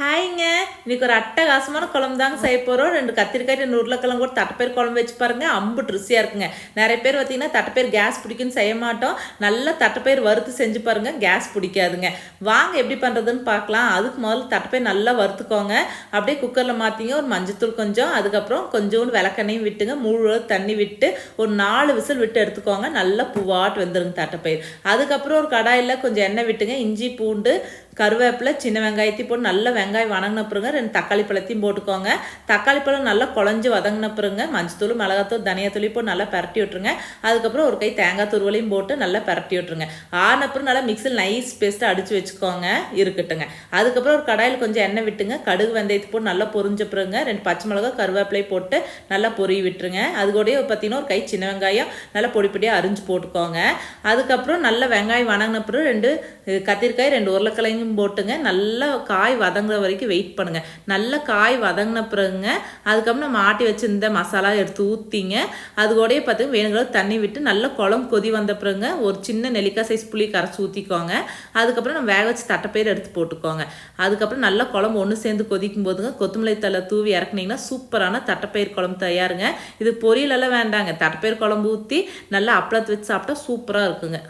ஹாய்ங்க. இன்னைக்கு ஒரு அட்டகாசமான குழம்பு தாங்க செய்ய போகிறோம் ரெண்டு கத்திரிக்காய் ரெண்டு உருளைக்கிழங்கு கூட தட்டைப்பேர் குழம்பு வச்சு பாருங்க. அம்புட்டு ருசியாக இருக்குங்க. நிறைய பேர் பார்த்தீங்கன்னா தட்டைப்பேர் கேஸ் பிடிக்குன்னு செய்ய மாட்டோம். நல்லா தட்டைப்பேர் வறுத்து செஞ்சு பாருங்க. கேஸ் பிடிக்காதுங்க. வாங்க எப்படி பண்ணுறதுன்னு பார்க்கலாம். அதுக்கு முதல்ல தட்டைப்பேர் நல்லா வறுத்துக்கோங்க. அப்படியே குக்கரில் மாற்றிங்க ஒரு மஞ்சத்தூள் கொஞ்சம். அதுக்கப்புறம் கொஞ்சோண்டு விளக்கெண்ணையும் விட்டுங்க. முழு தண்ணி விட்டு ஒரு நாலு விசில் விட்டு எடுத்துக்கோங்க. நல்லா பூவாட்டு வந்துருங்க தட்டைப்பயிர். அதுக்கப்புறம் ஒரு கடாயில் கொஞ்சம் எண்ணெய் விட்டுங்க. இஞ்சி பூண்டு கருவேப்பிலை சின்ன வெங்காயத்தையும் போட்டு நல்லா வெங்காயம் வெங்காயம் வணங்கின பிறகு ரெண்டு தக்காளி பழத்தையும் போட்டுக்கோங்க. தக்காளி பழம் நல்லா குழஞ்சி வதங்கின பிறகு மஞ்சத்தூள் மிளகாத்தூள் தனியாத்தூளி போட்டு நல்லா பரட்டி விட்டுருங்க. அதுக்கப்புறம் ஒரு கை தேங்காய் துருவலையும் போட்டு நல்லா பரட்டி விட்டுருங்க. ஆனப்புறம் நல்லா மிக்சியில் நைஸ் பேஸ்ட்டு அடித்து வச்சுக்கோங்க. இருக்கட்டுங்க. அதுக்கப்புறம் ஒரு கடாயில் கொஞ்சம் எண்ணெய் விட்டுங்க. கடுகு வெந்தயத்தை போட்டு நல்லா பொரிஞ்ச பிறகுங்க ரெண்டு பச்சை மிளகா கருவேப்பிலை போட்டு நல்லா பொரிய விட்டுருங்க. அது கூட பார்த்தீங்கன்னா ஒரு கை சின்ன வெங்காயம் நல்லா பொடி பொடியாக அரிஞ்சு போட்டுக்கோங்க. அதுக்கப்புறம் நல்லா வெங்காயம் வணங்கின பிறகு ரெண்டு கத்திரிக்காய் ரெண்டு உருளைக்கிழங்கும் போட்டுங்க. நல்லா காய் வதங்குற வரைக்கும் வெயிட் பண்ணுங்க. நல்லா காய் வதங்கின பிறகுங்க அதுக்கப்புறம் நம்ம ஆட்டி வச்சிருந்த மசாலா எடுத்து ஊற்றிங்க அது கூடயே பார்த்து வேணுங்கிற தண்ணி விட்டு நல்லா குழம்பு கொதி வந்த பிறகுங்க ஒரு சின்ன நெல்லிக்காய் சைஸ் புளி கரைச்சி ஊற்றிக்கோங்க அதுக்கப்புறம் நம்ம வேக வச்சு தட்டைப்பயிர் எடுத்து போட்டுக்கோங்க. அதுக்கப்புறம் நல்லா குழம்பு ஒன்று சேர்ந்து கொதிக்கும் போதுங்க கொத்தமல்லி தலை தூவி இறக்குனீங்கன்னா சூப்பரான தட்டைப்பயிர் குழம்பு தயாருங்க. இது பொரியலெல்லாம் வேண்டாங்க. தட்டைப்பயிர் குழம்பு ஊற்றி நல்லா அப்பளத்தை வச்சு சாப்பிட்டா சூப்பராக இருக்குங்க.